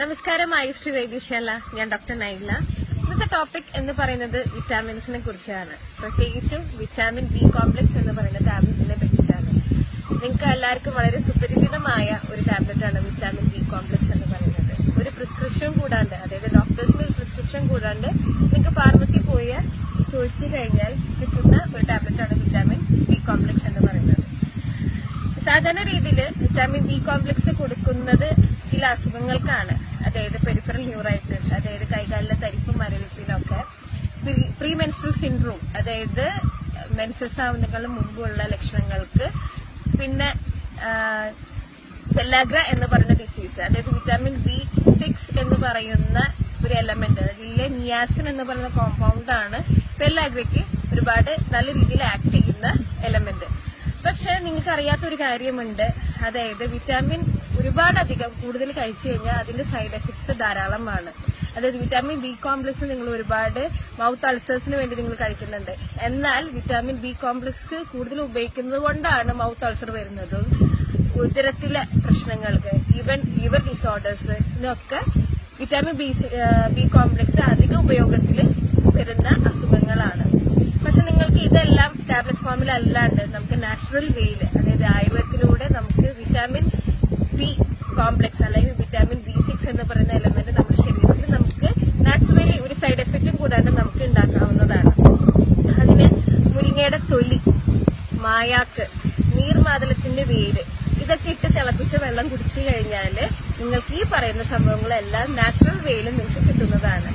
നമസ്കാരം ആയുഷ് വൈദ്യശാല. ഞാൻ ഡോക്ടർ നൈല. ഇന്നത്തെ ടോപ്പിക് എന്ന് പറയുന്നത് വിറ്റാമിൻസിനെ കുറിച്ചാണ്. പ്രത്യേകിച്ചും വിറ്റാമിൻ ബി കോംപ്ലക്സ് എന്ന് പറയുന്ന ടാബ്ലറ്റിനെ പറ്റിയിട്ടാണ്. നിങ്ങൾക്ക് എല്ലാവർക്കും വളരെ സുപരിചിതമായ ഒരു ടാബ്ലറ്റാണ് വിറ്റാമിൻ ബി കോംപ്ലക്സ് എന്ന് പറയുന്നത്. ഒരു പ്രിസ്ക്രിപ്ഷൻ കൂടാണ്ട് അതായത് ഡോക്ടേഴ്സിന് ഒരു പ്രിസ്ക്രിപ്ഷൻ കൂടാണ്ട് നിങ്ങൾക്ക് ഫാർമസി പോയി ചോദിച്ചു കഴിഞ്ഞാൽ കിട്ടുന്ന ഒരു ടാബ്ലറ്റ് ആണ് വിറ്റാമിൻ ബി കോംപ്ലക്സ് എന്ന് പറയുന്നത് സാധാരണ രീതിയിൽ വിറ്റാമിൻ ബി കോംപ്ലക്സ് കൊടുക്കുന്നത് ചില അസുഖങ്ങൾക്കാണ്. അതായത് പെരിഫറൽ ന്യൂറൈറ്റിസ് അതായത് കൈകാലിലെ തരിപ്പും മരവിപ്പിനൊക്കെ പ്രീ മെൻസ്ട്രൽ സിൻഡ്രോം അതായത് മെൻസസ് ആവുന്നതിന് മുമ്പുള്ള ലക്ഷണങ്ങൾക്ക്. പിന്നെ പെല്ലാഗ്ര എന്ന് പറയുന്ന ഡിസീസ് അതായത് വിറ്റാമിൻ ബി സിക്സ് എന്ന് പറയുന്ന ഒരു എലമെന്റ് അതിലെ നിയാസിൻ എന്ന് പറയുന്ന കോമ്പൗണ്ട് ആണ് പെല്ലാഗ്രയ്ക്ക് ഒരുപാട് നല്ല രീതിയിൽ ആക്ട് ചെയ്യുന്ന എലമെന്റ് നിങ്ങൾക്ക് അറിയാത്ത ഒരു കാര്യമുണ്ട്. അതായത് വിറ്റാമിൻ ഒരുപാട് അധികം കൂടുതൽ കഴിച്ചു കഴിഞ്ഞാൽ അതിന്റെ സൈഡ് എഫക്ട്സ് ധാരാളമാണ്. അതായത് വിറ്റാമിൻ ബി കോംപ്ലക്സ് നിങ്ങൾ ഒരുപാട് മൗത്ത് അൾസേഴ്സിന് വേണ്ടി നിങ്ങൾ കഴിക്കുന്നുണ്ട്. എന്നാൽ വിറ്റാമിൻ ബി കോംപ്ലക്സ് കൂടുതൽ ഉപയോഗിക്കുന്നത് കൊണ്ടാണ് മൗത്ത് അൾസർ വരുന്നത്. ഉദരത്തിലെ പ്രശ്നങ്ങൾക്ക് ഈവൻ ലിവർ ഡിസോർഡേഴ്സ് ഇതിനൊക്കെ വിറ്റാമിൻ ബി ബി കോംപ്ലക്സ് അധിക ഉപയോഗത്തിൽ വരുന്ന അസുഖങ്ങളാണ്. ഇതെല്ലാം ടാബ്ലറ്റ് ഫോമിൽ അല്ലാണ്ട് നമുക്ക് നാച്ചുറൽ വേയിൽ അതായത് ആയുർവേദത്തിലൂടെ നമുക്ക് വിറ്റാമിൻ ബി കോംപ്ലക്സ് അല്ലെങ്കിൽ വിറ്റാമിൻ ബി സിക്സ് എന്ന് പറയുന്ന എലമെന്റ് നമ്മുടെ ശരീരത്തിൽ നമുക്ക് നാച്ചുറലി ഒരു സൈഡ് എഫക്റ്റും കൂടാണ്ട് നമുക്ക് ഉണ്ടാക്കാവുന്നതാണ്. അതിന് മുരിങ്ങയുടെ തൊലി മായാക്ക് നീർമാതളത്തിന്റെ വേര് ഇതൊക്കെ ഇട്ട് തിളപ്പിച്ച വെള്ളം കുടിച്ചു കഴിഞ്ഞാൽ നിങ്ങൾക്ക് ഈ പറയുന്ന സംഭവങ്ങളെല്ലാം നാച്ചുറൽ വേയിൽ നിങ്ങൾക്ക് കിട്ടുന്നതാണ്.